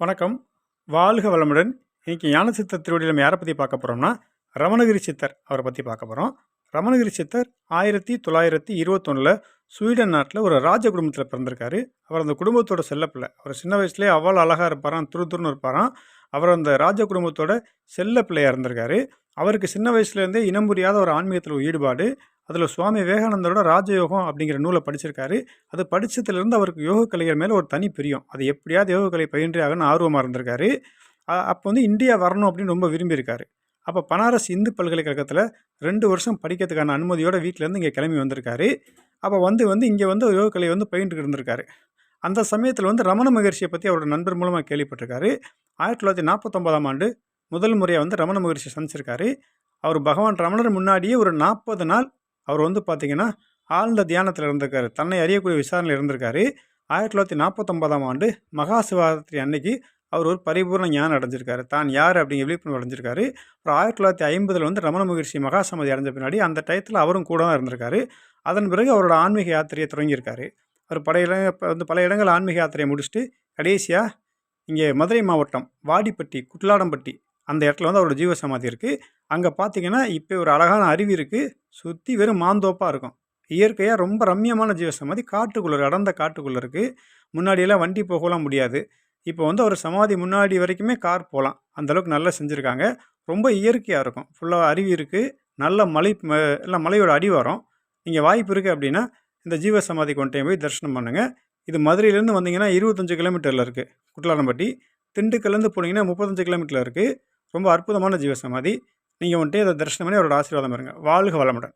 வணக்கம். வாழ்க வளமுடன். இன்னைக்கு ஞான சித்தர் திருவடியில் நம்ம யாரை பற்றி பார்க்க போகிறோம்னா ரமணகிரி சித்தர் அவரை பற்றி பார்க்க போகிறோம் ரமணகிரி சித்தர் ஆயிரத்தி தொள்ளாயிரத்தி இருபத்தொன்னில் ஸ்வீடன் நாட்டில் ஒரு ராஜ குடும்பத்தில் பிறந்திருக்காரு. அவர் அந்த குடும்பத்தோட செல்லப்பிள்ளை. அவர் சின்ன வயசுலேயே அவ்வளோ அழகாக இருப்பாராம் துரு துருன்னு இருப்பாராம். அவர் அந்த ராஜ குடும்பத்தோட செல்ல பிள்ளையாக இருந்திருக்காரு. அவருக்கு சின்ன வயசுலேருந்தே இனம் புரியாத ஒரு ஆன்மீகத்தில் ஒரு ஈடுபாடு. அதில் சுவாமி விவேகானந்தரோட ராஜயோகம் அப்படிங்கிற நூலை படிச்சிருக்காரு. அது படித்ததுலேருந்து அவருக்கு யோக கலைகள் மேலே ஒரு தனி பிரியம். அது எப்படியாவது யோக கலை பயின்றே ஆகணும்னு ஆர்வமாக இருந்திருக்காரு. அப்போ வந்து இந்தியா வரணும் அப்படின்னு ரொம்ப விரும்பியிருக்காரு. அப்போ பனாரஸ் இந்து பல்கலைக்கழகத்தில் ரெண்டு வருஷம் படிக்கிறதுக்கான அனுமதியோட வீட்டிலேருந்து இங்கே கிளம்பி வந்திருக்காரு. அப்போ வந்து வந்து இங்கே வந்து யோக கலையை வந்து பயின்று இருந்திருக்காரு. அந்த சமயத்தில் வந்து ரமண மகர்ஷியை பற்றி அவரோட நண்பர் மூலமாக கேள்விப்பட்டிருக்காரு. ஆயிரத்தி தொள்ளாயிரத்தி நாற்பத்தொம்பதாம் ஆண்டு முதல் முறையாக வந்து ரமண மகர்ஷி சந்திச்சிருக்காரு. அவர் பகவான் ரமணர் முன்னாடியே ஒரு நாற்பது நாள் அவர் வந்து பார்த்தீங்கன்னா ஆழ்ந்த தியானத்தில் இருந்திருக்காரு. தன்னை அறியக்கூடிய விசாரணையில் இருந்திருக்காரு. ஆயிரத்தி தொள்ளாயிரத்தி நாற்பத்தொம்பதாம் ஆண்டு மகா சிவராத்திரி அன்னைக்கு அவர் ஒரு பரிபூர்ண ஞானம் அடைஞ்சிருக்காரு. தான் யார் அப்படிங்கிற விழிப்புணர்வு அடைஞ்சிருக்காரு. அப்புறம் ஆயிரத்தி தொள்ளாயிரத்தி ஐம்பதில் வந்து ரமண மகிழ்ச்சி மகா அடைஞ்ச பின்னாடி அந்த டயத்தில் அவரும் கூட தான் இருந்திருக்காரு. அதன் பிறகு அவரோட ஆன்மீக யாத்திரையை தொடங்கியிருக்காரு. அவர் பல இட இப்போ வந்து பல இடங்கள் ஆன்மீக யாத்திரையை முடிச்சுட்டு கடைசியாக இங்கே மதுரை மாவட்டம் வாடிப்பட்டி குட்லாடம்பட்டி அந்த இடத்துல வந்து அவரோட ஜீவ சமாதி இருக்குது அங்கே பார்த்தீங்கன்னா இப்போ ஒரு அழகான அருவி இருக்குது சுற்றி வெறும் மாந்தோப்பாக இருக்கும். இயற்கையாக ரொம்ப ரம்மியமான ஜீவசமாதி காட்டுக்குள்ளே அடர்ந்த காட்டுக்குள்ளே இருக்குது முன்னாடியெல்லாம் வண்டி போகலாம் முடியாது. இப்போ வந்து ஒரு சமாதி முன்னாடி வரைக்குமே கார் போகலாம். அந்தளவுக்கு நல்லா செஞ்சுருக்காங்க. ரொம்ப இயற்கையாக இருக்கும். ஃபுல்லாக அருவி இருக்குது நல்ல மலை எல்லாம் மலையோட அடிவாரம். நீங்கள் வாய்ப்பு இருக்குது அப்படின்னா இந்த ஜீவ சமாதி கொண்டு போய் தரிசனம் பண்ணுங்கள் இது மதுரையிலேருந்து வந்தீங்கன்னா இருபத்தஞ்சு கிலோமீட்டரில் இருக்குது குட்லாலம்பட்டி திண்டுக்கல்லேருந்து போனீங்கன்னா முப்பத்தஞ்சு கிலோமீட்டரில் இருக்குது ரொம்ப அற்புதமான ஜீவசமாதி. நீங்கள் வந்துட்டு இதை தரிசனம் பண்ணி அவரோட ஆசீர்வாதம் பாருங்கள் வாழ்க வளமுடன்.